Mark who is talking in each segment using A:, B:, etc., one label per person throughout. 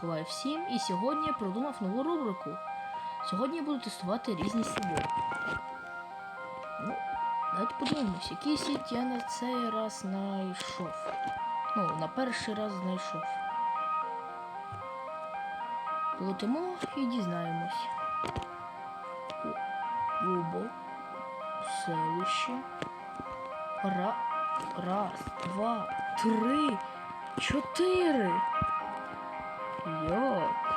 A: Ховай всім, і сьогодні я придумав нову рубрику. Сьогодні я буду тестувати різні сіди. Ну, давайте подивимось, який сід я на цей раз знайшов. Ну, на перший раз знайшов. Полетимо і дізнаємось. Лубо. Селище. Ра... Раз, два, три, чотири.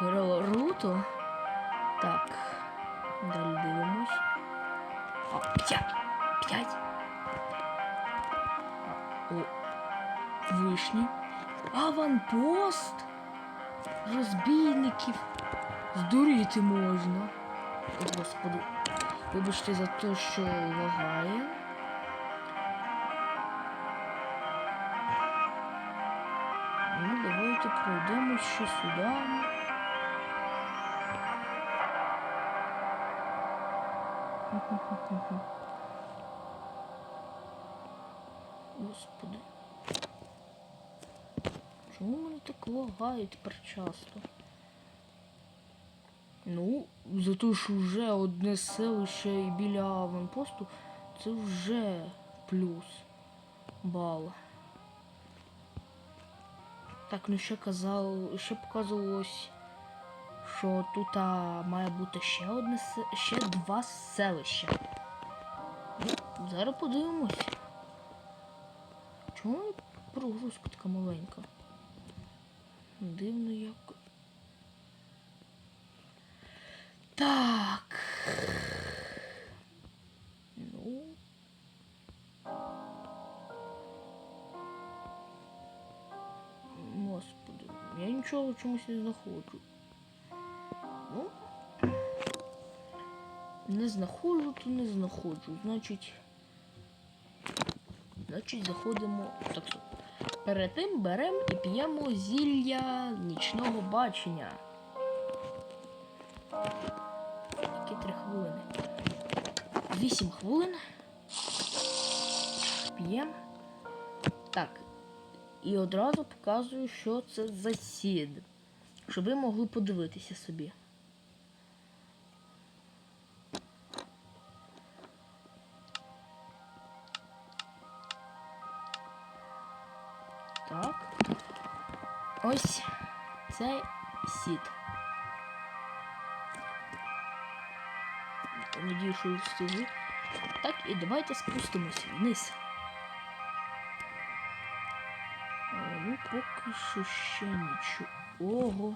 A: Йо, круто. Так. Далі дивимось. А, п'ять. П'ять. О. Вишні. Аванпост. Розбійників. Здуріти можна. О, Господи. Вибачте за те, що лагає. Ну, давайте пройдемо ще сюди. Господи. Чому мене так лагає тепер часто? Ну, за те, що вже одне селище і біля аванпосту, це вже плюс бал. Так, ну ще казав, ще показувалось, що тут має бути ще одне ще два селища. Ну, зараз подивимось. Чому прогрузка така маленька? Дивно як. Так. Ну. Господи, я нічого чомусь не знаходжу. Не знаходжу, то не знаходжу. Значить. Значить, заходимо. Так, стоп. Перед тим беремо і п'ємо зілля нічного бачення. Тільки три хвилини. Вісім хвилин. П'ємо. Так. І одразу показую, що це за сід. Щоб ви могли подивитися собі. Ось цей сід. Надію, що встигли. Так, і давайте спустимося вниз. Е, Ну, поки що ще нічого.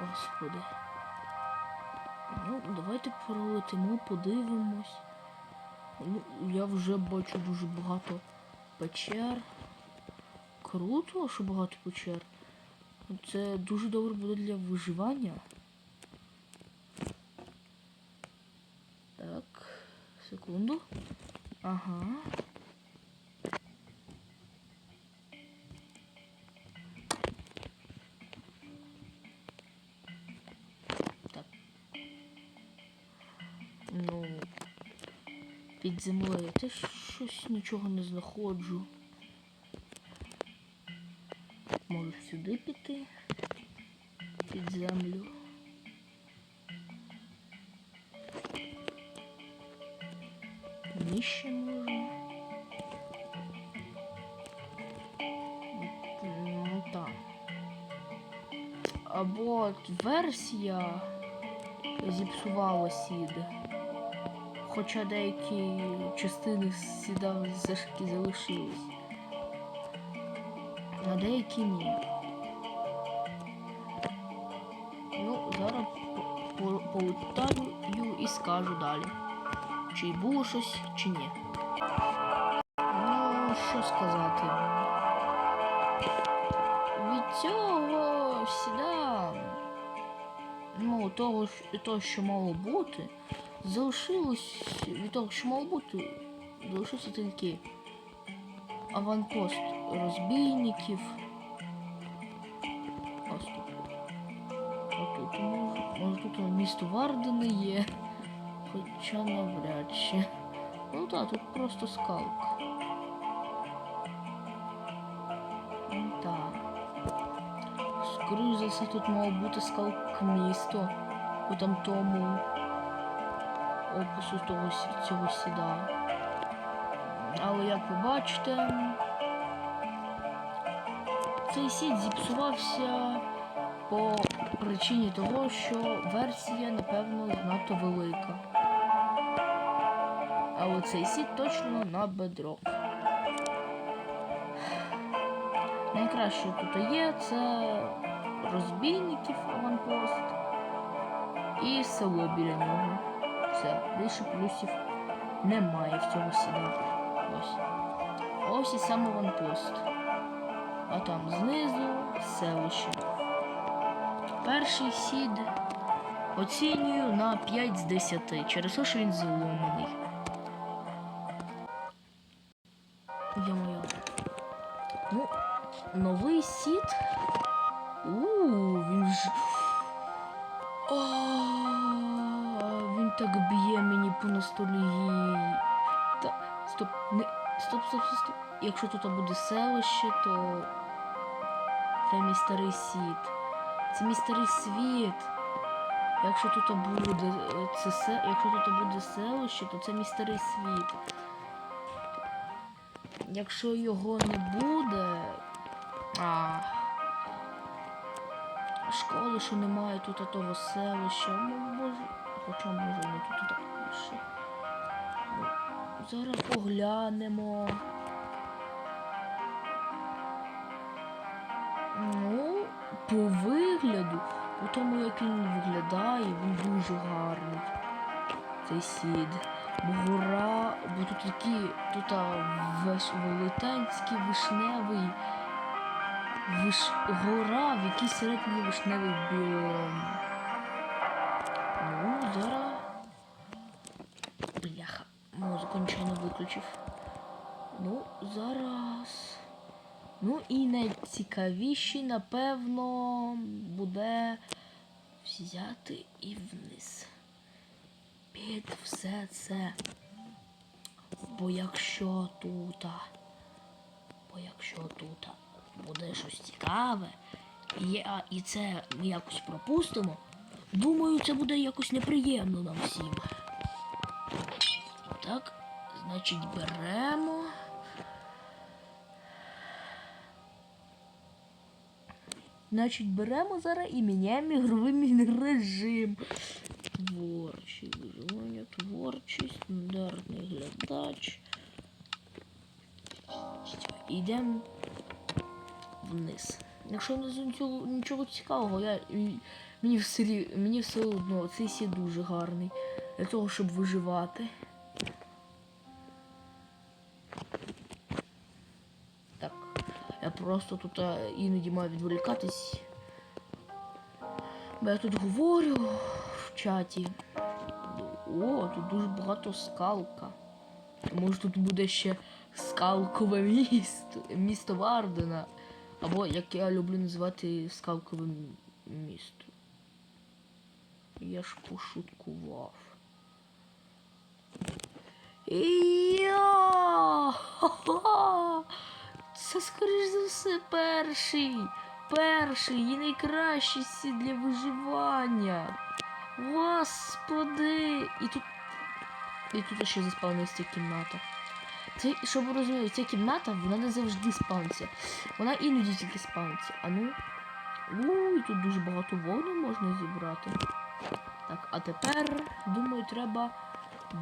A: Господи. Ну, давайте пролетимо, подивимось. Ну, я вже бачу дуже багато печер. Круто, що багато печер. Це дуже добре буде для виживання. Так, секунду. Ага. Так. Ну, під землею теж щось нічого не знаходжу. Можу сюди піти. Під землю. Нижче можна. Ну так. Або версія зіпсувала сід. Хоча деякі частини сіда зашки залишились. А деякі ні. Ну, зараз по- по- полутаю і скажу далі. Чи було щось, чи ні. Ну, що сказати. Від цього сіда, ну, того, того, що мало бути, залишилось від того, що мало бути, залишився тільки аванпост розбійників. Ось тут. А тут може, може тут місто Вардени є. Хоча навряд чи. Ну так, тут просто скалка. Ну так. скоріш за все, тут має бути скалк місто у там тому опису того цього сіда. Але як ви бачите, цей сід зіпсувався по причині того, що версія, напевно, занадто велика. Але цей сід точно на бедрок. Найкраще тут є це розбійників аванпост і село біля нього. Все, більше плюсів немає в цьому сіда. Ось. Ось і сам аванпост. А там знизу селище. Перший сід оцінюю на 5 з 10 через те, що він зломаний. Йо-моє. Ну, новий сід. Ууу, він ж. А, він так б'є мені по ностальгії. Та. Стоп, не. Стоп, стоп, стоп, стоп. Якщо тут буде селище, то. Це мій старий світ. Це мій старий світ. Якщо тут буде це се... якщо тут буде селище, то це мій старий світ. Якщо його не буде. А. Школи, що немає тут того селища. Ну, може. Хоча може не тут так. Ну, зараз поглянемо. По вигляду, по тому, як він виглядає, він дуже гарний. Цей сід. Бо гора, бо тут такі, тут веш, велетенський вишневий. Виш, гора, в якій середній вишневий біом. Ну, зараз. Бляха, музику нічого не виключив. Ну, зараз. Ну і найцікавіший, напевно, буде взяти і вниз. Під все це. Бо якщо тут, бо якщо тут буде щось цікаве, і, і це ми якось пропустимо, думаю, це буде якось неприємно нам всім. Так, значить, беремо. Значить, беремо зараз і міняємо ігровий режим. Творчий виживання, творчий, стандартний глядач. Йдемо вниз. Якщо не нічого, нічого цікавого, я, мені, рі- мені все одно цей сі дуже гарний для того, щоб виживати. Просто тут іноді маю відволікатись. Бо я тут говорю в чаті. О, тут дуже багато скалка. Може тут буде ще скалкове місто, місто Вардена. Або як я люблю називати скалковим містом. Я ж пошуткував. Я! Ха-ха! Це скоріш за все перший. Перший і найкращий сід для виживання. Господи! І тут. І тут ще заспавниться кімната. Це, щоб ви розуміли, ця кімната вона не завжди спавниться. Вона іноді тільки спавниться. А ну. Уй, тут дуже багато вогню можна зібрати. Так, а тепер, думаю, треба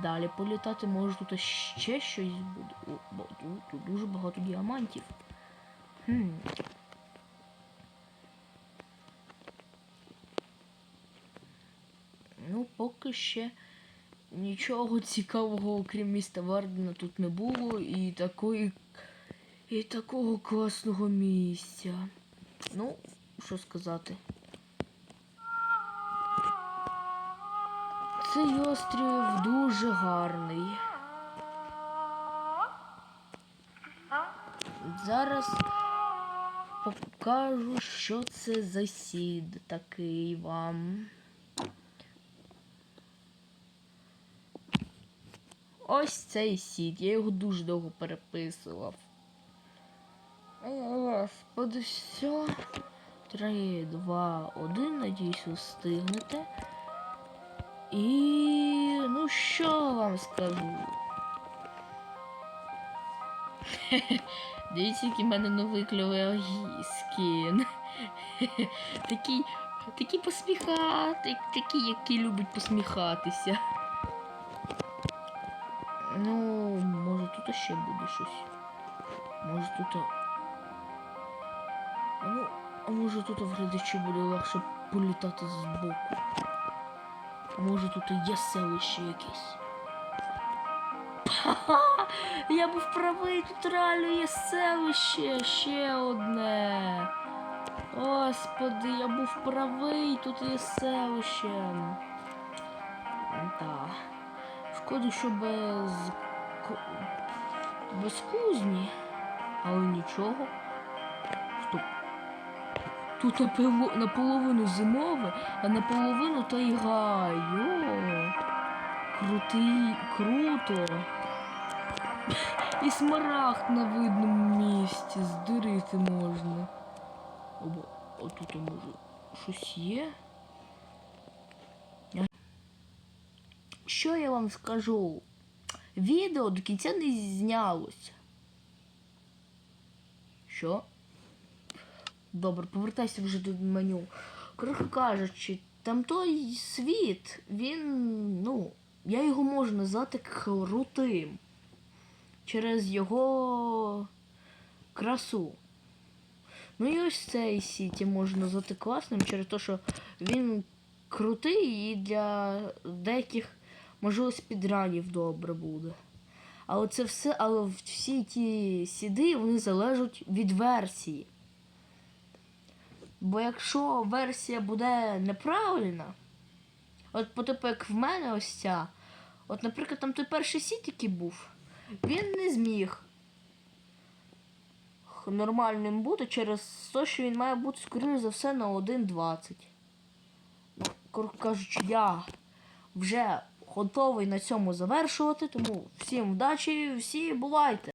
A: далі політати. Може тут ще щось буде. О, тут дуже багато діамантів. Хм. Ну, поки ще нічого цікавого, окрім міста Вардена, тут не було і такої. І такого класного місця. Ну, що сказати. Цей острів дуже гарний. Зараз покажу, що це за сід такий вам. Ось цей сід. Я його дуже довго переписував. Господи, все. 3, 2, 1. Надіюсь, встигнете. І ну що вам скажу? Дивіться, який в мене новий кльовий скін. Такий, такий посміхати, такий, який любить посміхатися. Ну, може тут ще буде щось. Може тут. Ну, а може тут в глядачі буде легше політати збоку. А може тут і є селище якесь. Я був правий, тут реально є селище, ще одне. Господи, я був правий, тут є селище. Так. Шкода, що без без кузні, але нічого. Тут наполовину зимове, а наполовину тайга. Йо. Крутий, круто. І смарагд на видному місці здурити можна. Оба, отут може щось є. Що я вам скажу? Відео до кінця не знялося. Що? Добре, повертайся вже до меню. Коротко кажучи, там той світ, він, ну, я його можу назвати крутим. Через його красу. Ну і ось цей сіті можна назвати класним через те, що він крутий і для деяких, можливо, спідранів добре буде. Але це все, але всі ті сіди вони залежать від версії. Бо якщо версія буде неправильна, от по типу як в мене ось ця, от, наприклад, там той перший сіт, який був, він не зміг нормальним бути через те, що він має бути, скоріше за все, на 1.20. Ну, коротко кажучи, я вже готовий на цьому завершувати, тому всім вдачі, всі бувайте!